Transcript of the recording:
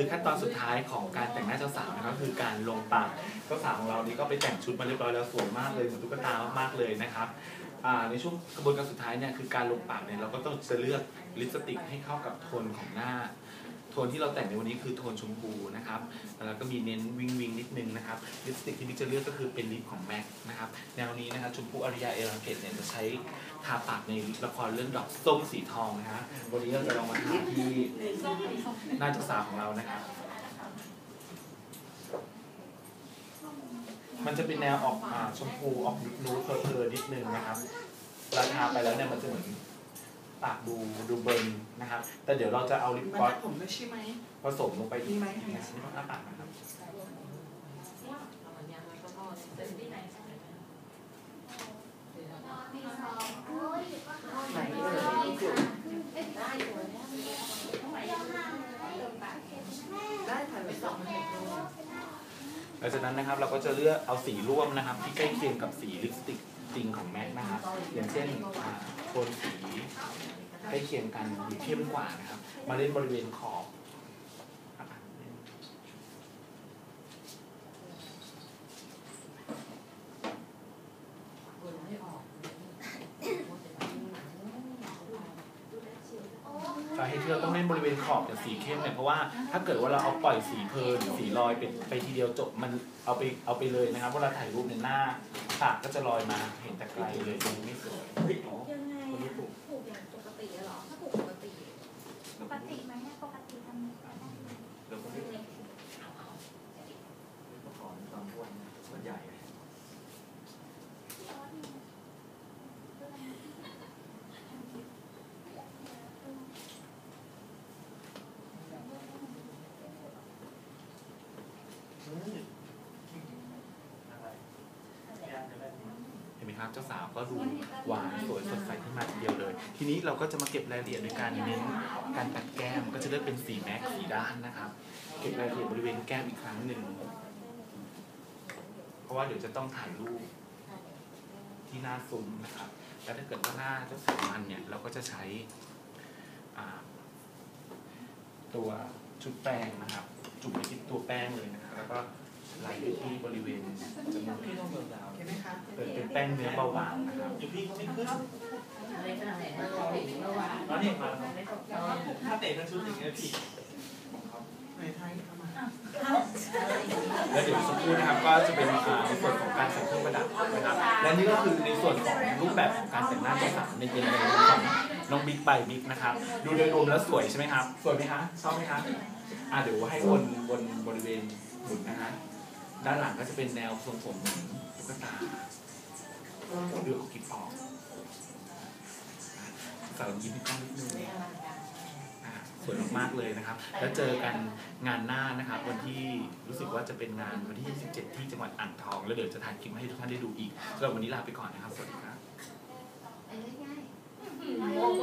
คือขั้นตอนสุดท้ายของการแต่งหน้าเจ้าสาวนะครับคือการลงปากเจ้าสาวของเรานี่ก็ไปแต่งชุดมาเรียบร้อยแล้วสวยมากเลยเหมือนตุ๊กตามากๆเลยนะครับในช่วงกระบวนการสุดท้ายเนี่ยคือการลงปากเนี่ยเราก็ต้องจะเลือกลิปสติกให้เข้ากับโทนของหน้า โทนที่เราแต่งในวันนี้คือโทนชมพูนะครับแล้วก็มีเน้นวิงวิงนิดนึงนะครับลิปสติกที่บิ๊กจะเลือกก็คือเป็นลิปของแม็กนะครับแนวนี้นะครับชมพูอาริยาเอรังเกตเนี่ยจะใช้ทาปากในละครเรื่องดอกส้มสีทองนะฮะวันนี้เราจะลองมาทาที่หน้าจ้าสาของเรานะครับมันจะเป็นแนวออกอาชมพูออกนูดๆเพลอๆนิดนึงนะครับเวลาทาไปแล้วเนี่ยมันจะเหมือน ปากดูดูเบิร์นนะครับ แต่เดี๋ยวเราจะเอาลิปมันกลอสผมด้วยใช่ไหม ผสมลงไปมีไหม นะไม่ต้องอ้าปากนะครับ ไหนเอ่ยได้ถ่ายไปสองเห็นหลังจากนั้นนะครับเราก็จะเลือกเอาสีร่วมนะครับ ที่ใกล้เคียงกับสีลิปสติก จริงของแม็กนะครับอย่างเช่นโทนสีใกล้เคียงกันหรือเข้มกว่านะครับ มาเล่นบริเวณขอบอะ สาเหตุที่เราต้องเล่นบริเวณขอบจากสีเข้มเนี่ยเพราะว่าถ้าเกิดว่าเราเอาปล่อยสีเพลินหรือสีลอยไปไปทีเดียวจบมันเอาไปเอาไปเลยนะครับเวลาถ่ายรูปในยหน้าปากก็จะลอยมาเห็นแต่ไกลเลยตรงนี้ไม่สวยเฮ้ยอ๋อยังไงคนนี้อะถูกผูกอย่างปกติอะเหรอถ้าผูกปกติ ปกติไหมเนี่ยปกติทำนี้ก็ได้ เดี๋ยวคนนี้ขอตอนวันมันใหญ่ เห็นไหมครับเจ้าสาวก็ดูหวานสวยสดใสขึ้นมาทีเดียวเลย ทีนี้เราก็จะมาเก็บรายละเอียดในการเน้นการตัดแก้มก็จะเลือกเป็นสีแม็กสีด้านนะครับ เก็บรายละเอียดบริเวณแก้มอีกครั้งหนึ่งเพราะว่าเดี๋ยวจะต้องถ่ายรูปที่หน้าซุ้มนะครับแล้วถ้าเกิดว่าหน้าเจ้าสาวมันเนี่ยเราก็จะใช้ตัวชุดแป้งนะครับ จุ่มไปที่ตัวแป้งเลยนะครับแล้วก็ไล่ไปที่บริเวณจมูกพี่ต้องเดินดาวเห็นไหมคะเปิดเป็นแป้งเนื้อเบาบางนะครับอยู่พี่ก็ไม่ขึ้นแล้วนี่มาถ้าเตะทั้งชุดอย่างเงี้ยพี่ไหนไทยเข้ามา แล้วเดี๋ยวสักครู่นะครับก็จะเป็นอ่าในส่วนของการใส่เครื่องประดับนะครับ และนี่ก็คือในส่วนของรูปแบบของการแต่งหน้าเจ้าสาวในเจนเรชั่นของน้องบิ๊กใบบิ๊กนะครับ ดูโดยรวมแล้วสวยใช่ไหมครับ สวยไหมคะชอบไหมคะอ่าเดี๋ยวให้วนบนบริเวณหมุนนะฮะด้านหลังก็จะเป็นแนวทรงผมหมือนตุ๊กตาดูเอากิบออกสาวยิ้มให้กล้องนิดนึงอ่า สวยมากๆเลยนะครับ แล้วเจอกันงานหน้านะครับ วันที่รู้สึกว่าจะเป็นงานวันที่ 27 ที่จังหวัดอ่างทอง แล้วเดี๋ยวจะถ่ายคลิปมาให้ทุกท่านได้ดูอีกสำหรับวันนี้ลาไปก่อนนะครับ สวัสดีครับโอ้โห